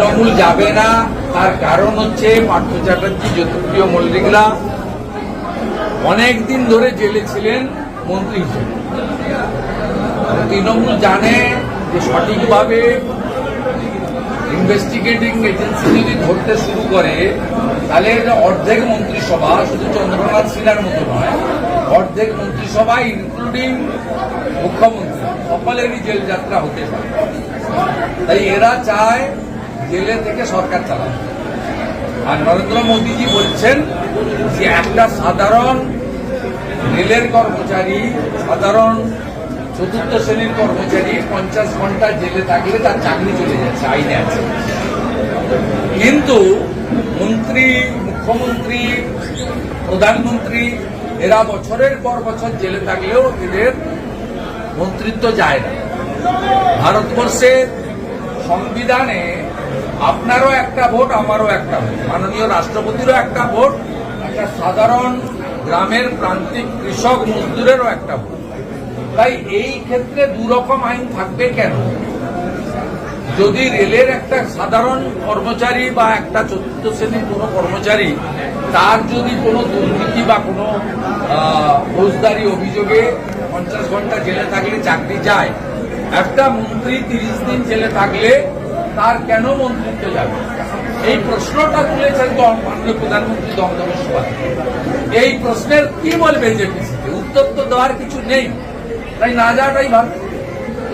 তৃণমূল যাবে না, তার কারণ হচ্ছে পার্থ চ্যাটার্জি, জ্যোতিপ্রিয় মল্লিকরা অনেক দিন ধরে জেলে ছিলেন মন্ত্রী হিসেবে। তৃণমূল জানে যে সঠিকভাবে ইনভেস্টিগেটিং এজেন্সি যদি ধরতে শুরু করে, তাহলে এটা অর্ধেক মন্ত্রিসভা, শুধু চন্দ্রনাথ সিনহার মতো নয়, অর্ধেক মন্ত্রিসভা ইনক্লুডিং মুখ্যমন্ত্রী, সকলেরই জেল যাত্রা হতে পারে। তাই এরা চায় জেলে থেকে সরকার চালাতে আর নরেন্দ্র মোদীজি বলছেন যে একটা সাধারণ রেলের কর্মচারী, সাধারণ চতুর্থ শ্রেণির কর্মচারী পঞ্চাশ ঘণ্টা জেলে থাকলে তার চাকরি চলে যাচ্ছে, আইনে আছে। কিন্তু মন্ত্রী, মুখ্যমন্ত্রী, প্রধানমন্ত্রী, এরা বছরের পর বছর জেলে থাকলেও এদের মন্ত্রিত্ব যায় না। ভারতবর্ষের সংবিধানে আপনারও একটা ভোট, আমারও একটা ভোট। মাননীয় রাষ্ট্রপতিরও একটা ভোট, একটা সাধারণ গ্রামের প্রান্তিক কৃষক মজদুরেরও একটা ভোট। তাই এই ক্ষেত্রে দুরকম আইন থাকবে কেন? যদি রেলের একটা সাধারণ কর্মচারী বা একটা চতুর্থ শ্রেণির কোনো কর্মচারী, তার যদি কোনো দুর্নীতি বা কোনো ফৌজদারি অভিযোগে পঞ্চাশ ঘণ্টা জেলে থাকলে চাকরি যায় একটা মন্ত্রী তিরিশ দিন জেলে থাকলে তার কেন মন্ত্রিত্ব যাবে? এই প্রশ্নটা তুলেছেন মাননীয় প্রধানমন্ত্রী দমদমের সভায় এই প্রশ্নের কি বলবে জেপিসিতে? উত্তর তো দেওয়ার কিছু নেই। তাই না যাওয়াটাই ভালো।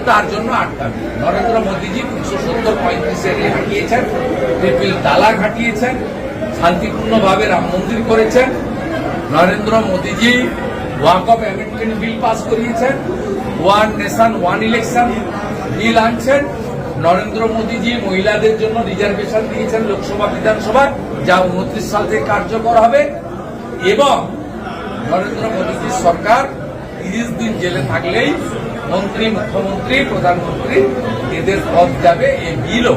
তার জন্য আটকাবে নরেন্দ্র মোদীজি তিনশো সত্তর পঁয়ত্রিশে হাঁটিয়েছেন রিপিল তালা ঘাটিয়েছেন শান্তিপূর্ণভাবে রাম মন্দির করেছেন, Narendra Modiji walk of amendment bill pass করিয়েছেন, one nation, one election bill আনছেন নরেন্দ্র মোদীজি মহিলাদের জন্য রিজার্ভেশন দিয়েছেন লোকসভা বিধানসভা যা উনত্রিশ সাল থেকে কার্যকর হবে এবং নরেন্দ্র মোদীজির সরকার তিরিশ দিন জেলে থাকলেই মন্ত্রী, মুখ্যমন্ত্রী, প্রধানমন্ত্রী এদের পদ যাবে এই বিলও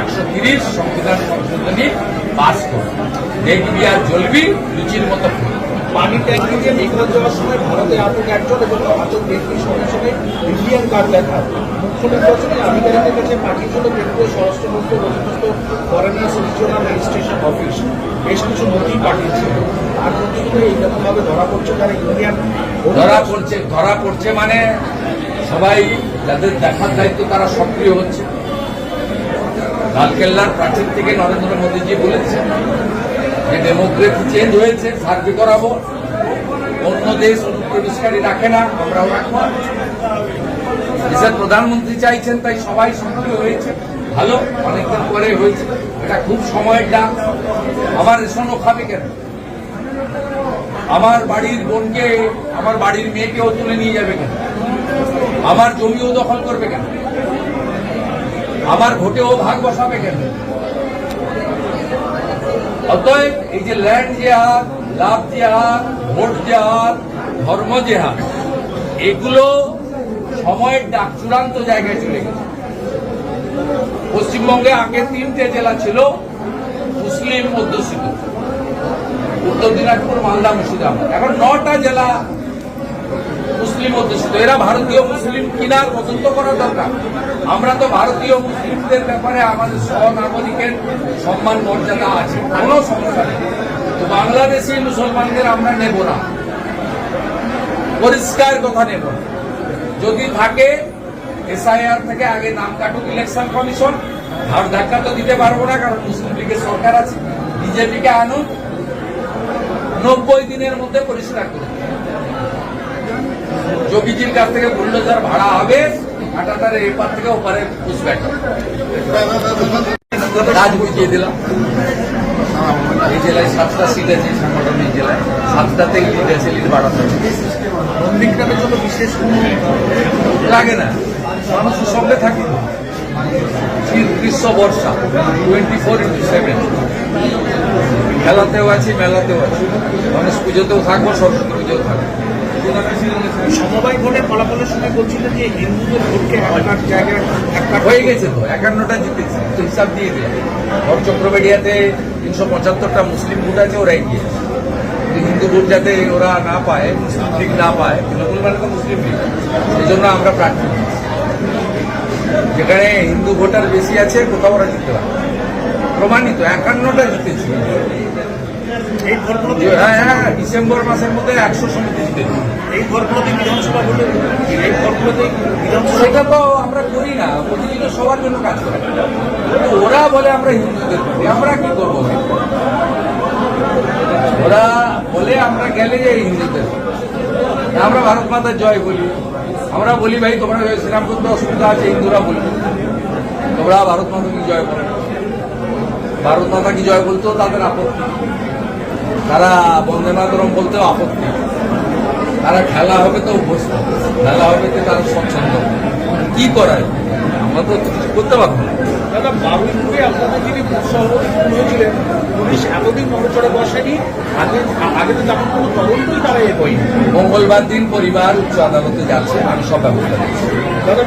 একশো তিরিশ সংবিধান সংশোধনী পাস করবে দেখবি আর জ্বলবি, লুচির মতো। পানি ট্যাঙ্কি যাওয়ার সময় ভারতে আটক একজন এবং আটক ব্যক্তির সঙ্গে সঙ্গে ইন্ডিয়ান কার্ড দেখা মুখ্য নির্বাচনী কাছে পাঠিয়েছিল কেন্দ্রীয় স্বরাষ্ট্রমন্ত্রী অধীনস্থ ফরেনার্স রিজিওনাল রেজিস্ট্রেশন অফিস। বেশ কিছু নথি পাঠিয়েছিল তার কিন্তু এইরকমভাবে ধরা পড়ছে যারা ইন্ডিয়ান ধরা পড়ছে ধরা পড়ছে মানে সবাই যাদের দেখার দায়িত্ব তারা সক্রিয় হচ্ছে। লালকেল্লার প্রাচীর থেকে নরেন্দ্র মোদীজি বলেছেন। ডেমোক্রেসি চেঞ্জ হয়েছে সার্ভে করাবো। অন্য দেশ অনুপ্রবেশকারী রাখে না, আমরাও রাখব। দেশের প্রধানমন্ত্রী চাইছেন, তাই সবাই সক্রিয় হয়েছে। ভালো, অনেকদিন পরে হয়েছে। এটা খুব সময়ের ডাক। আমার রেশনও খাবে কেন? আমার বাড়ির বোনকে, আমার বাড়ির মেয়েকেও তুলে নিয়ে যাবে কেন? আমার জমিও দখল করবে কেন? আমার ভোটেও ভাগ বসাবে কেন? অতএব এই যে ল্যান্ড জেহাদ, লাভ জেহাদ, ভোট জেহাদ, ধর্ম জেহাদ, এগুলো সময়ের ডাক চূড়ান্ত জায়গায় চলে গেছে। পশ্চিমবঙ্গে আগে তিনটে জেলা ছিল, মুসলিম অধ্যুষিত উত্তর দিনাজপুর, মালদা, মুর্শিদাবাদ। এখন নটা জেলা মুসলিম অধ্যুষিত। এরা ভারতীয় মুসলিম কিনা তদন্ত করা দরকার। আমরা তো ভারতীয় মুসলিমদের ব্যাপারে আমাদের সহনাগরিকের সম্মান, মর্যাদা আছে, কোনো সমস্যা নেই। তো বাংলাদেশি মুসলমানদের আমরা নেব না। পরিষ্কার কথা নেব। যদি থাকে, এসআইআর থেকে আগে নাম কাটুক ইলেকশন কমিশন, আর ধাক্কা তো দিতে পারব না, কারণ মুসলিম লীগের সরকার আছে। বিজেপিকে আনুন, নব্বই দিনের মধ্যে পরিষ্কার করে দিন। যোগীজির কাছ থেকে বুল্ডোজার ভাড়া হবে কাটাতারে এপার থেকে ওপারে পুষব্যাক কাজ বুঝিয়ে দিলাম। এই জেলায় সাতটা সিট আছে জেলায়। সাতটাতেই লিড আছে লিড বাড়াতে জন্য বিশেষ লাগে না। মানুষের সঙ্গে থাকি। শীত গ্রীষ্ম বর্ষা টোয়েন্টি ফোর ইন্টু সেভেন খেলাতেও আছি মেলাতেও আছি। গণেশ পুজোতেও থাকব সরস্বতী পুজোতেও থাকব। ভোটের ফলাফলের যে হিন্দুদের ভোটকে একার জায়গায় হয়ে গেছে তো তো হিসাব দিয়ে চক্রবেড়িয়াতে তিনশো পঁচাত্তরটা মুসলিম ভোট আছে ওরা এগিয়ে হিন্দু ভোট যাতে ওরা না পায়, মুসলিম লীগ না পায়, তৃণমূল মানে তো মুসলিম লীগ। সেই জন্য আমরা প্রার্থী। যেখানে হিন্দু ভোটার বেশি আছে, কোথাও ওরা জিততে পারে প্রমাণিত, একান্নটা জিতেছি। এই ধর্মনদী হ্যাঁ হ্যাঁ ডিসেম্বর মাসের মধ্যে একশো সমিতি জিতেছি এই ধর্মনদী বিধানসভা ভোটে এই ধর্মনদী বিধানসভা সেটা তো আমরা করি না প্রতিদিন সবার জন্য কাজ করে। ওরা বলে আমরা হিন্দুদের করি আমরা কি করব? ওরা বলে আমরা গেলে যে হিন্দুদের। আমরা ভারত মাতার জয় বলি। আমরা বলি ভাই তোমরা শ্রীরাম করতে অসুবিধা আছে হিন্দুরা বলি। তোমরা ভারত মাতা কি জয় বলো? ভারত মাতা কি জয় বলতেও তাদের আপত্তি। তারা বন্দে মাতরম বলতেও আপত্তি। তারা খেলা হবে তো অভ্যস্ত। খেলা হবে তো তারা স্বচ্ছন্দ। কি করায়? আমরা তো করতে পারব না। দাদা বারুইপুরে আপনাদের যিনি হয়েছিলেন পুলিশ এতদিন নড়চড়ে বসেনি। আগে আগে তো তেমন কোনো তদন্তই তারা এ মঙ্গলবার দিন পরিবার উচ্চ আদালতে যাচ্ছে আমি সব ব্যবস্থা নিচ্ছি। দাদা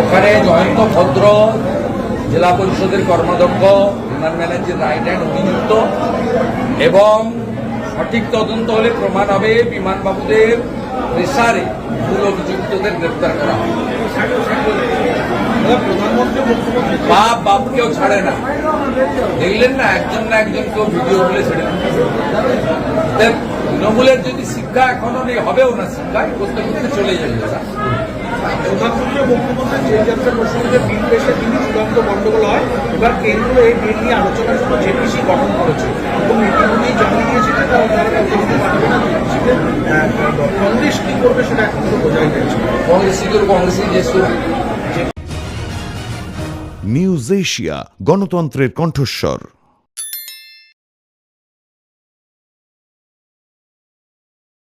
ওখানে জয়ন্ত ভদ্র জেলা পরিষদের কর্মাধ্যক্ষ বিমান ম্যানেজার রাইট হ্যান্ড অভিযুক্ত এবং সঠিক তদন্ত হলে প্রমাণ হবে বিমানবাবুদের প্রেসারে মূল অভিযুক্তদের গ্রেপ্তার করা। মুখ্যমন্ত্রী বাপ বাপকেও ছাড়ে না। দেখলেন না, একজন না একজন কেউ ভিডিও তুলে ছেড়ে তৃণমূলের যদি শিক্ষা এখনও নেই, হবেও না শিক্ষা করতে করতে চলে যাবে। প্রধানমন্ত্রী মুখ্যমন্ত্রী যে যাত্রা প্রসঙ্গে বিল পেশে তিনি চূড়ান্ত গণ্ডগোল হয় এবার কেন্দ্র এই বিল নিয়ে আলোচনার জন্য জেপিসি গঠন করেছে এবং ইতিমধ্যেই জানিয়ে দিয়েছে যে তারা তারা দিতে পারবে না জেপিসিতে কংগ্রেস কি করবে সেটা এখন তো বোঝাই যাচ্ছে। কংগ্রেস কি করবে কংগ্রেসই যে নিউজ এশিয়া গণতন্ত্রের কণ্ঠস্বর